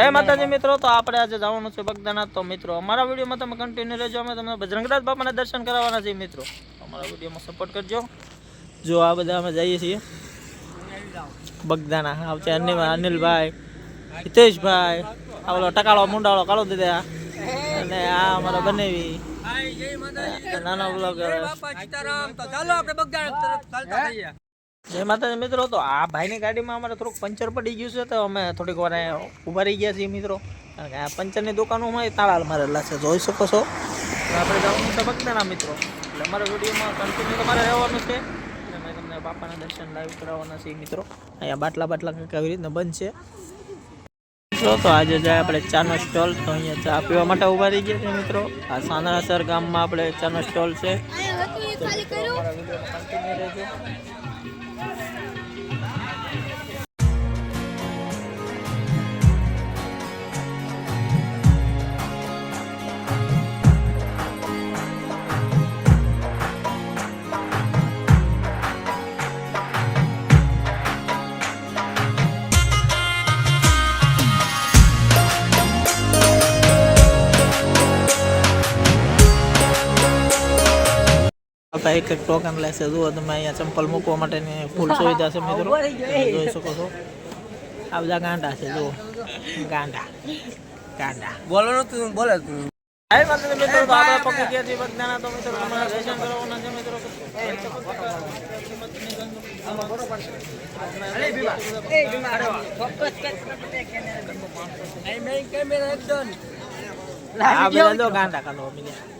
જય માતાજી મિત્રો તો આપણે આજે જવાનું છે બગદાના તો મિત્રો અમારા વિડીયોમાં તમે કન્ટિન્યુ રહેજો. અમે તમને બજરંગદાસ બાપાના દર્શન કરાવવાના છીએ મિત્રો. અમારા વિડીયોમાં સપોર્ટ કરજો. જો આ બધા અમે જઈએ છીએ. બગદાના આવશે અનિલ અનિલભાઈ હિતેશભાઈ આ ઓલો ટકાળો મુંડાળો કાળો દીધા. અને આ અમારા બનેવી. નાના બ્લોગર જય માતાજી, મિત્રો, તો આ ભાઈની ગાડીમાં અમારે થોડુંક પંચર પડી ગયું છે, તો અમે થોડીક વાર ઊભા રહી ગયા છીએ, મિત્રો. કારણ કે આ પંચરની દુકાનોમાં તાળાલ તાળા મારેલા છે, જોઈ શકો છો. આપણે જવાનું છે બગદાના મિત્રો. એટલે અમારા વિડીયોમાં કન્ટિન્યુ તમારે રહેવાનું છે. અને મેં તમને બાપાના દર્શન લાઈવ કરાવવાના છીએ, મિત્રો. અહીંયા બાટલા બાટલા કંઈક આવી રીતના બંધ છે મિત્રો તો આજે જાય આપણે ચાનો સ્ટોલ તો અહીંયા ચા પીવા માટે ઊભા રહી ગયા છે મિત્રો. આ સાંદરાસર ગામમાં આપણે ચાનો સ્ટોલ છે. મિત્રો આવતા એક એક ટોકન લેશે જુઓ તમે અહીંયા ચંપલ મૂકવા માટેની ફૂલ સુવિધા છે મિત્રો જોઈ શકો છો આ બધા ગાંડા છે જુઓ ગાંડા ગાંડા બોલો તું બોલે તું હાય માતાજી મિત્રો તો આપણે પહોંચી ગયા છીએ બગદાણા તો મિત્રો તમારે દર્શન કરવાના છે મિત્રો આ બધા ગાંડા કાઢો મિલિયા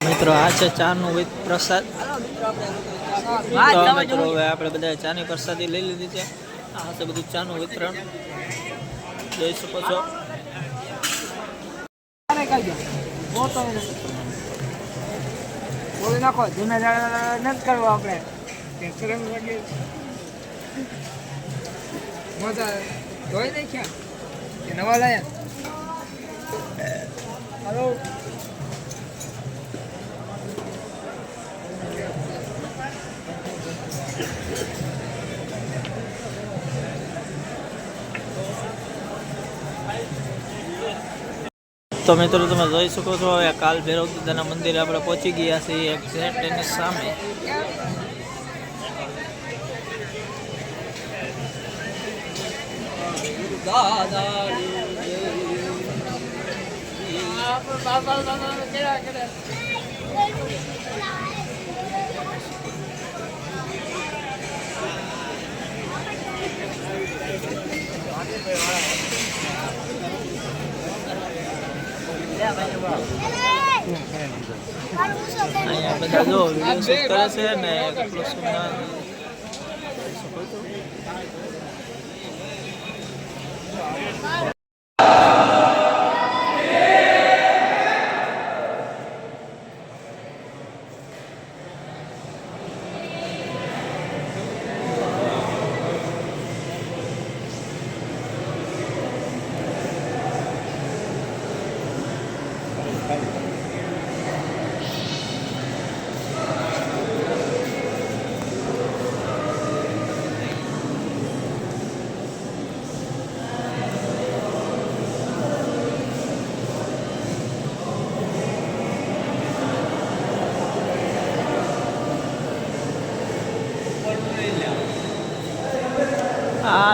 મિત્રો આ છે ચાનું વિથ પ્રસાદ. તો મિત્રો હવે આપણે બધા ચાની પ્રસાદી લઈ લીધી છે. આ છે બધું ચાનું વિતરણ. જોઈ શકો છો. બોલી નાખો જૂના દાડા નથી કરવો આપણે. મજા ધોઈ નાખ્યા. કે નવા લાયા. તો મિત્રો, તમે જોઈ શકો છો, હવે કાલ ભૈરવ દાદાના મંદિરે આપણે પહોંચી ગયા છીએ એક્ઝેક્ટ એની સામે. અહીંયા બધા જો વીડિયો શૂટ કરે છે ને કેટલું સુંદર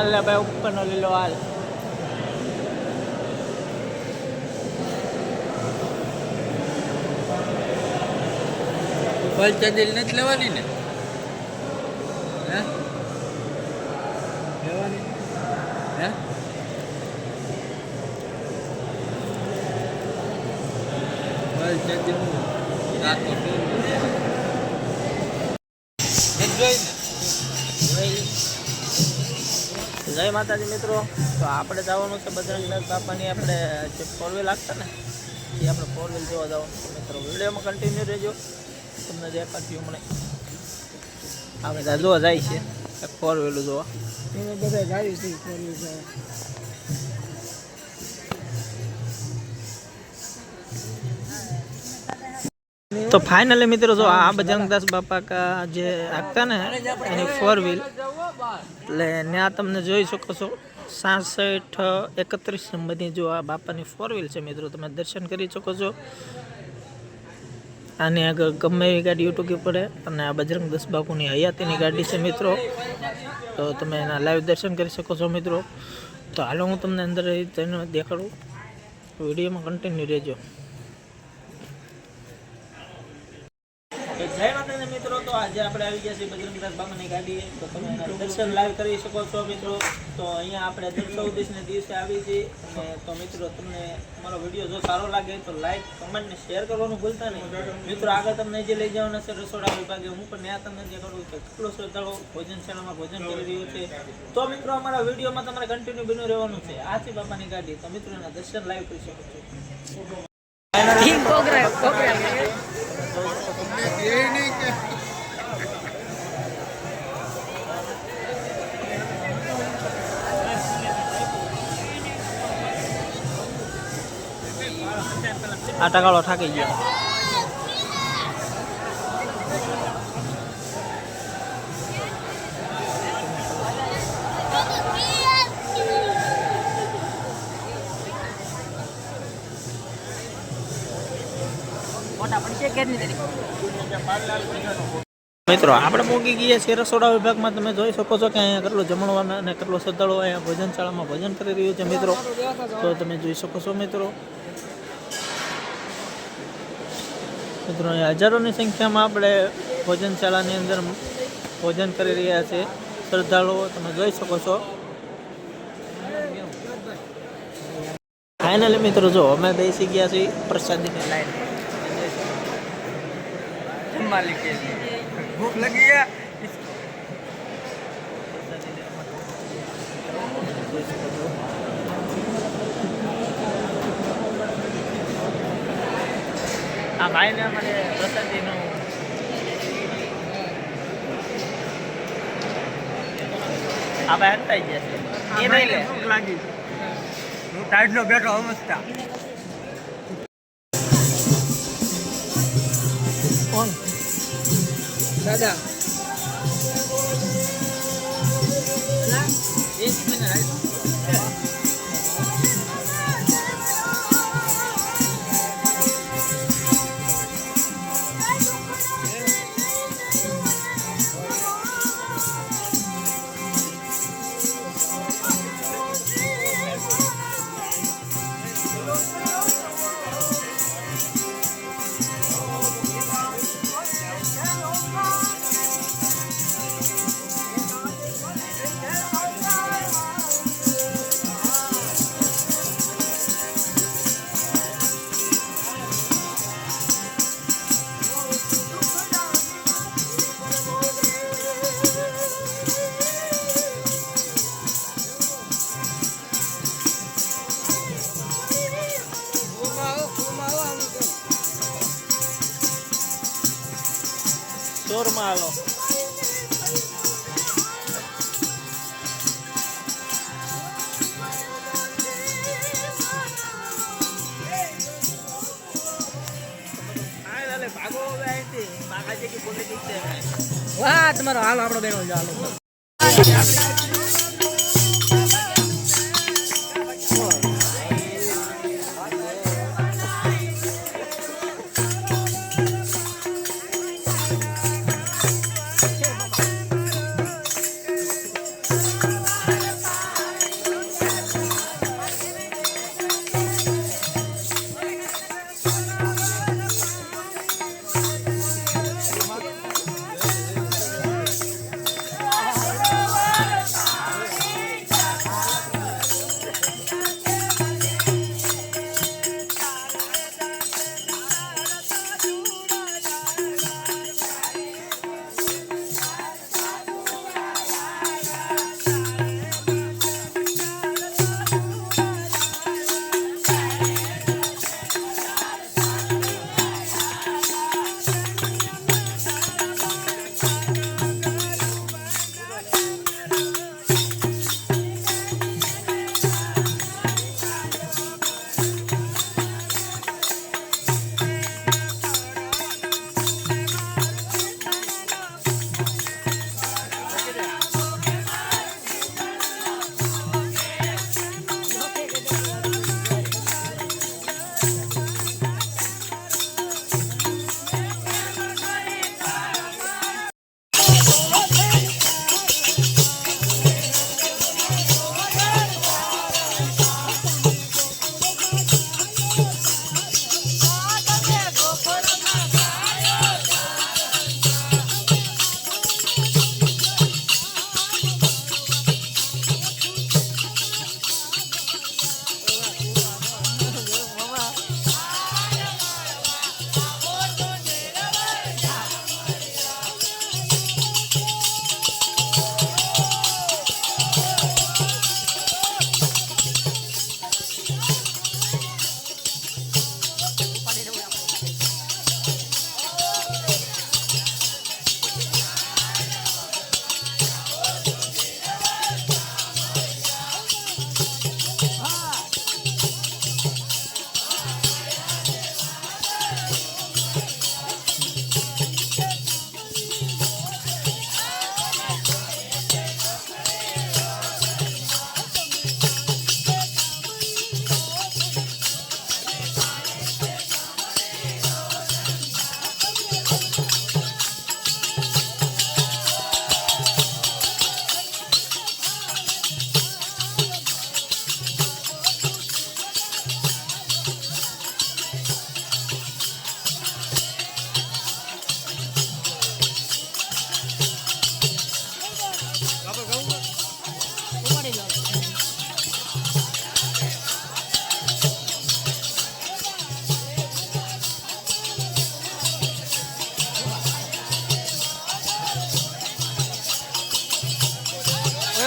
હાલ લે ભાઈ ઉપરનો લીલો હાલ. પંચદિલ નથી લેવાની ને? હે? લેવાની? હે? જય માતાજી મિત્રો. તો આપણે જવાનું છે બજરંગનાથ બાપાની આપણે જે ફોર વ્હીલ લાગતા ને એ આપણે ફોર વ્હીલ જોવા જવાનું છે મિત્રો. વિડીયોમાં કન્ટિન્યુ રહેજો. તમને દેખાડ્યું મને આપણે ત્યાં જોવા જાય છે. ફોર વ્હીલ જોવા. બધા જાય છે કરવી છે તો ફાઇનલી મિત્રો જો આ બજરંગદાસ બાપા કા જે આપતા ને એની ફોર વ્હીલ એટલે ત્યાં તમને જોઈ શકો છો. સાસઠ, એકત્રીસ નંબરની જો આ બાપાની ફોર વ્હીલ છે મિત્રો, તમે દર્શન કરી શકો છો. આની આગળ ગમે એવી ગાડી ઉટુકી પડે. અને આ બજરંગ દસ બાપુની હયાતીની ગાડી છે મિત્રો. તો તમે એના લાઈવ દર્શન કરી શકો છો મિત્રો. તો હાલો હું તમને અંદર જઈને દેખાડું. વિડીયોમાં કન્ટિન્યુ રહેજો. જય માતાજી બાબાની સારો લાગે તો ભૂલતા નહીં. મિત્રો, આગળ તમને જે લઈ જવાના છે રસોડા વિભાગે, હું પણ તમને જે કરું કે કેટલો ભોજન કરી રહ્યું છે. તો મિત્રો, અમારા વિડીયોમાં તમારે કન્ટિન્યુ બન્યું રહેવાનું છે. આ છે બાપાની ગાડી. તો મિત્રો, એના દર્શન લાઈવ કરી શકો છો. કોકરા કોકરા આ ટકાળો થાકી ગયો મિત્રો, આપણે પહોંચી ગયા છીએ રસોડા વિભાગમાં. તમે જોઈ શકો છો કે અહીંયા કેટલો જમણવાનો અને કેટલો શ્રદ્ધાળુ અહીંયા ભોજનશાળામાં ભોજન કરી રહ્યું છે, મિત્રો. તો તમે જોઈ શકો છો, મિત્રો. મિત્રો હજારોની સંખ્યામાં આપણે ભોજનશાળાની અંદર ભોજન કરી રહ્યા છે શ્રદ્ધાળુઓ, તમે જોઈ શકો છો. ફાઇનલી મિત્રો, જો અમે બેસી ગયા છીએ પ્રસાદીની લાઈન માલિક के लिए भूख लगी है આ ભાઈને મને પ્રસાદીનું આ ભાઈ હટાઈ ગયા છે એ નહીં લે ભૂખ લાગી હું ટાઈટ નો બેઠો સમજતા દાદા એક ચોરમાં હાલો ભાગો હવે અહીંથી બાકાજી કે બોલે કઈ છે વાહ તમારો હાલો આપણો બેનો ચાલો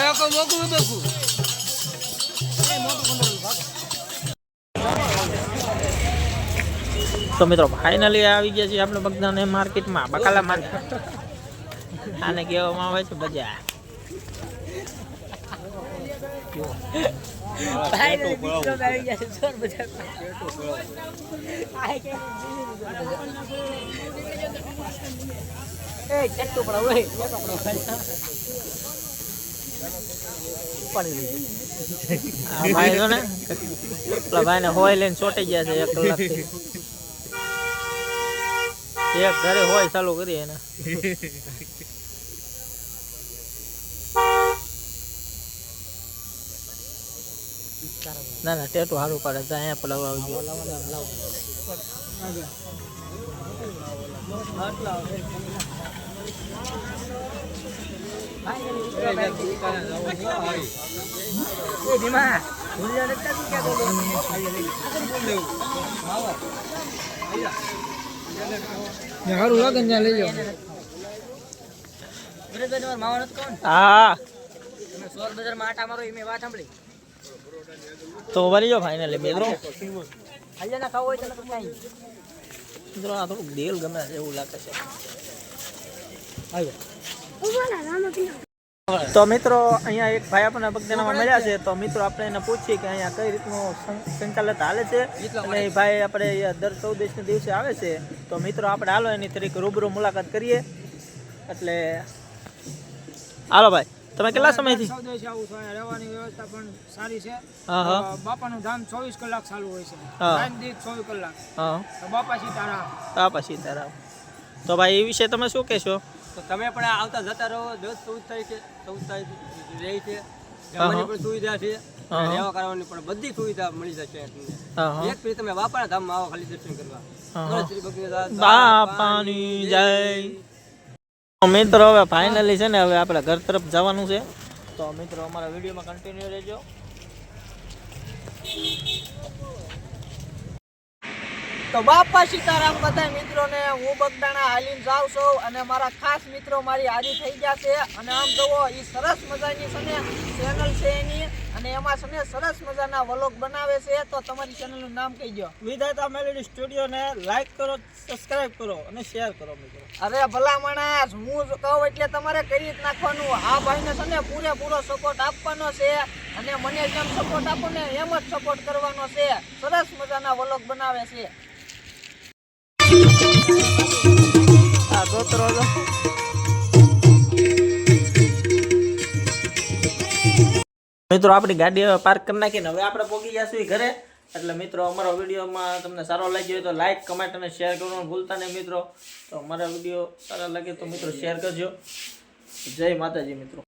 ಯಾಕೋ તો મિત્રો ફાઇનલી આવી ગયા છે આપણે બગદાન માર્કેટમાં બકાલા માર્કેટ આને કહેવામાં આવે છે બજાર. ભાઈ ને હોય લઈને ચોંટી ગયા છે એક કલાક એક ઘરે હોય ચાલુ કરી એને. ના ના ટેટુ સારું પડે તો અહીંયા પલાવ આવી ગયો એ ધીમા ભૂલ્યા નથી તું ક્યાં સારું લાગે ત્યાં લઈ જાઓ. માવા નથી કોણ હા. સોર બજારમાં આટા મારો એ મેં વાત સાંભળી. તો વળી જાઓ ફાઇનલી મિત્રો. હાલ્યા ના ખાવું હોય તો નકર મિત્રો આ થોડુંક દેલ ગમે છે એવું લાગે છે. તો મિત્રો અહીંયા એક ભાઈ આપણને બગદાણામાં મળ્યા છે. તો મિત્રો આપણે એને પૂછીએ કે અહીંયા કઈ રીતનું સંચાલન સંચાલિત હાલે છે. અને એ ભાઈ આપણે દર ચૌદશના દિવસે આવે છે. તો મિત્રો આપણે હાલો એની તરીકે રૂબરૂ મુલાકાત કરીએ. એટલે હાલો ભાઈ. તમે કેટલા સમયથી? આવું છું રહેવાની વ્યવસ્થા પણ સારી છે. બાપાનું ધામ ચોવીસ કલાક ચાલુ હોય છે. દીઠ ચોવીસ કલાક. બાપા સીતારામ. બાપા સીતારામ. તો ભાઈ એ વિશે તમે શું કહેશો? તો તમે પણ આવતા જતા રહો. દસ ચૌદ તારીખે ચૌદ તારીખ રહી છે. જમવાની પણ સુવિધા છે. રહેવા કરવાની પણ બધી સુવિધા મળી જશે એક ફેરી તમે બાપાના ધામમાં આવો ખાલી દર્શન કરવા. શ્રી ભગવાન. બાપાની જય. મિત્રો હવે ફાઇનલી છે ને હવે આપણે ઘર તરફ જવાનું છે. તો મિત્રો અમારા વિડીયોમાં કન્ટિન્યુ રહેજો. તો બાપા સીતારામ બધા મિત્રોને, હું બગદાણા હાલીને જાઉં છું અને મારા ખાસ મિત્રો મારી હારી થઈ ગયા છે. અને આમ જુઓ એ સરસ મજાની છે ને ચેનલ છે એની. અને એમાં છે ને સરસ મજાના વ્લોગ બનાવે છે તો તમારી ચેનલનું નામ કહી દો વિધાતા મેલેડી સ્ટુડિયોને લાઈક કરો સબસ્ક્રાઇબ કરો અને શેર કરો મિત્રો. અરે ભલા માણસ હું જ કહું એટલે તમારે કરી જ નાખવાનું? આ ભાઈને છે ને પૂરેપૂરો સપોર્ટ આપવાનો છે અને મને જેમ સપોર્ટ આપો ને એમ જ સપોર્ટ કરવાનો છે. સરસ મજાના વ્લોગ બનાવે છે. આ દોતરો મિત્રો, આપણી ગાડી હવે પાર્ક કરી નાખીને હવે આપણે પહોંચી જશું ઘરે. એટલે મિત્રો, અમારો વિડીયોમાં તમને સારો લાગ્યો હોય તો લાઇક કમેન્ટ અને શેર કરવાનું ભૂલતા નહીં મિત્રો. તો અમારા વીડિયો સારા લાગે તો મિત્રો શેર કરજો. જય માતાજી મિત્રો.